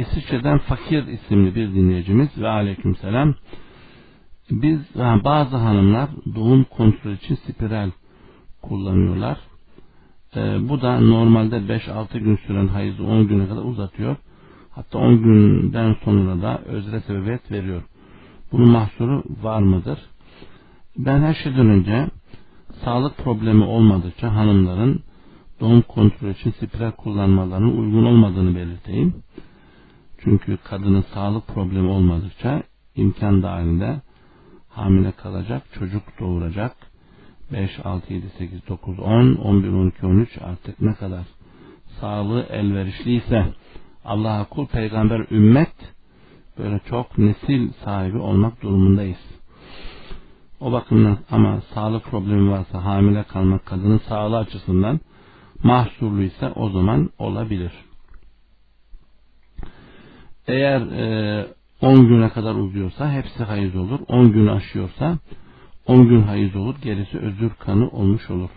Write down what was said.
İsviçre'den Fakir isimli bir dinleyicimiz ve aleykümselam. Biz bazı hanımlar doğum kontrol için spiral kullanıyorlar. Ee, bu da normalde 5-6 gün süren hayızı 10 güne kadar uzatıyor. Hatta 10 günden sonra da özre sebebiyet veriyor. Bunun mahsuru var mıdır? Ben her şeyden önce sağlık problemi olmadıkça hanımların doğum kontrolü için spiral kullanmalarının uygun olmadığını belirteyim. Çünkü kadının sağlık problemi olmadıkça imkan dahilinde hamile kalacak, çocuk doğuracak. 5, 6, 7, 8, 9, 10, 11, 12, 13 artık ne kadar sağlığı elverişliyse Allah'a kul, peygamber, ümmet böyle çok nesil sahibi olmak durumundayız. O bakımdan ama sağlık problemi varsa hamile kalmak kadının sağlığı açısından mahsurlu ise o zaman olabilir. Eğer e, 10 güne kadar uzuyorsa hepsi hayız olur. 10 gün aşıyorsa 10 gün hayız olur. Gerisi özür kanı olmuş olur.